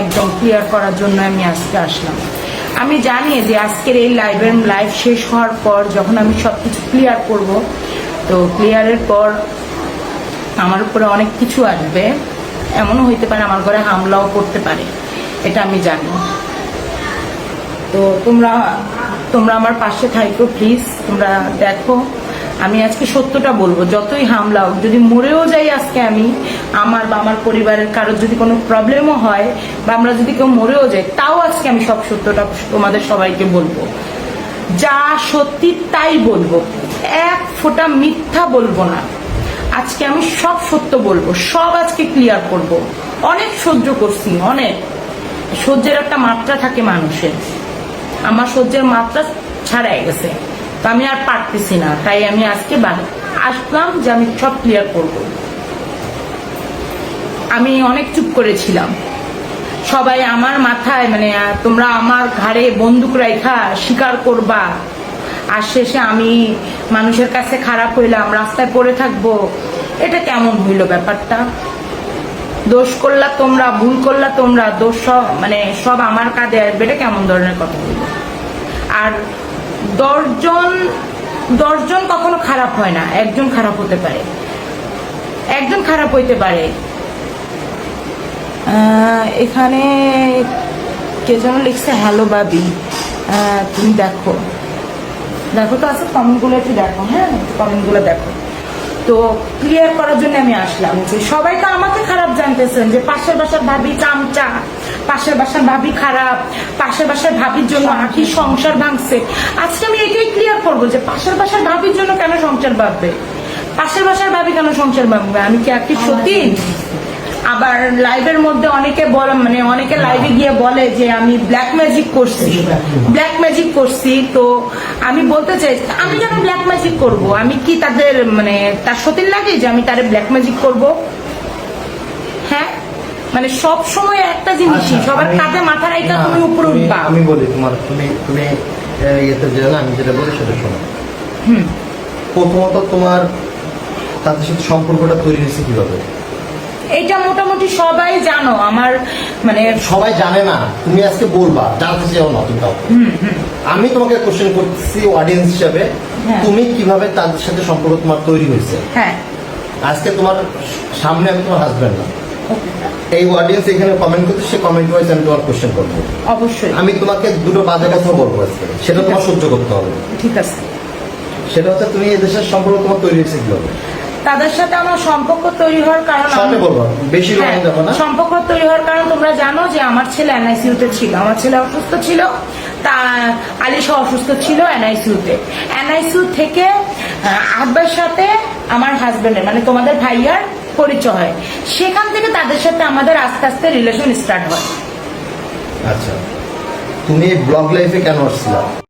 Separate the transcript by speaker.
Speaker 1: একদম ক্লিয়ার করার জন্য আমি আজকে আসলাম। আমি জানি যে আজকের এই লাইভের লাইভ শেষ হওয়ার পর যখন আমি সব কিছু ক্লিয়ার করব, তো ক্লিয়ারের পর আমার উপরে অনেক কিছু আসবে। এমনও হইতে পারে আমার ঘরে হামলাও করতে পারে, এটা আমি জানি। তো তোমরা তোমরা আমার পাশে থাকো প্লিজ তোমরা দেখো। আমি আজকে সত্যটা বলব, যতই হামলা হোক, যদি মরেও যাই আজকে আমি, আমার বা আমার পরিবারের কারোর যদি কোনো প্রবলেমও হয়, বা আমরা যদি কেউ মরেও যাই, তাও আজকে আমি সব সত্যটা তোমাদের সবাইকে বলব। যা সত্যি তাই বলব, এক ফোঁটা মিথ্যা বলব না। আজকে আমি সব সত্য বলব, সব আজকে ক্লিয়ার করব। অনেক সহ্য করছি, অনেক। সহ্যের একটা মাত্রা থাকে মানুষের। আমার সহ্যের মাত্রা ছাড়াই গেছে। তো আমি আর পারতেছি না, তাই আমি আজকে আসলাম যে আমি সব ক্লিয়ার করব। আমি অনেক চুপ করেছিলাম। সবাই আমার মাথায় মানে তোমরা আমার ঘাড়ে বন্দুক রাইখা স্বীকার করবা। আর শেষে আমি মানুষের কাছে খারাপ হইলাম, রাস্তায় পড়ে থাকব। এটা কেমন হইল ব্যাপারটা? দোষ করলা তোমরা, ভুল করলা তোমরা, দোষ সব মানে সব আমার কাঁধে আসবে, এটা কেমন ধরনের কথা হইল? আর দশজন দশজন কখনো খারাপ হয় না, একজন খারাপ হতে পারে। একজন খারাপ হইতে পারে। এখানে কে যেন লিখছে হ্যালো বাবি তুমি দেখো। দেখো তো আছে কমেন্টগুলো একটু দেখো হ্যাঁ? কমেন্টগুলো দেখো। তো ক্লিয়ার করার জন্য আমি আসলাম। যে সবাই তো আমাকে খারাপ জানতেছেন যে পাশের বাসার ভাবি চামচা, পাশের বাসার ভাবি খারাপ, পাশের বাসার ভাবির জন্য আখি সংসার ভাঙছে। আজকে আমি এটাই ক্লিয়ার করব যে পাশের বাসার ভাবির জন্য কেন সংসার ভাববে? পাশের বাসার ভাবি কেন সংসার ভাববে আমি কি আখি সত্যি আবার লাইভের মধ্যে অনেকে বলে মানে অনেকে লাইভে গিয়ে বলে যে আমি ব্ল্যাক ম্যাজিক করছি। ব্ল্যাক ম্যাজিক করছি তো আমি বলতে চাই আমি কেন ব্ল্যাক ম্যাজিক করব? আমি কি তাদের মানে তার সতীন লাগে যে আমি তারে ব্ল্যাক ম্যাজিক করব? হ্যাঁ? মানে সব সময় একটা জিনিসই
Speaker 2: আচ্ছা,
Speaker 1: সবার কাঁধে মাথা রাইকা তুমি উপরে উঠবা।
Speaker 2: আমি বলি তোমার তুমি তুমি ইয়েতে যে আমি যেটা বলি সেটা শোনো।
Speaker 1: হুম।
Speaker 2: প্রথমত তোমার তাদের সাথে সম্পর্কটা তৈরি হয়েছে কীভাবে?
Speaker 1: এটা মোটামুটি সবাই জানো আমার মানে
Speaker 2: সবাই জানে না তুমি আজকে বলবা জানতে চাও না তুমি আমি তোমাকে কোশ্চেন করছি অডিয়েন্স হিসাবে
Speaker 1: হ্যাঁ।
Speaker 2: তুমি কীভাবে তাদের সাথে সম্পর্ক তোমার তৈরি হয়েছে?
Speaker 1: হ্যাঁ।
Speaker 2: আজকে তোমার সামনে আমি তোমার হাজবেন্ড না। এই অডিয়েন্স এখানে কমেন্ট করছে সে কমেন্ট ওয়াইজ আমি তোমার কোশ্চেন করব।
Speaker 1: অবশ্যই।
Speaker 2: আমি তোমাকে দুটো বাজে কথা বলব আজকে। সেটা তোমার সহ্য করতে হবে।
Speaker 1: ঠিক আছে।
Speaker 2: সেটা হচ্ছে তুমি এই দেশের সম্পর্ক তোমার তৈরি হয়েছে কীভাবে?
Speaker 1: তাদের সাথে আমার সম্পর্ক তৈরি হওয়ার কারণ হ্যাঁ, সম্পর্ক তৈরি হওয়ার কারণ তোমরা জানো যে আমার ছেলে এনআইসিউতে ছিল আমার ছেলে অসুস্থ ছিল তা আলিশা অসুস্থ ছিল এনআইসিউতে এনআইসিউ থেকে আব্বার সাথে আমার হাজবেন্ডের মানে তোমাদের ভাইয়ার পরিচয় হয়। সেখান থেকে তাদের সাথে আমাদের আস্তে আস্তে রিলেশন স্টার্ট হয়।
Speaker 2: আচ্ছা। তুমি ব্লগ লাইফে কেন আসছিলা?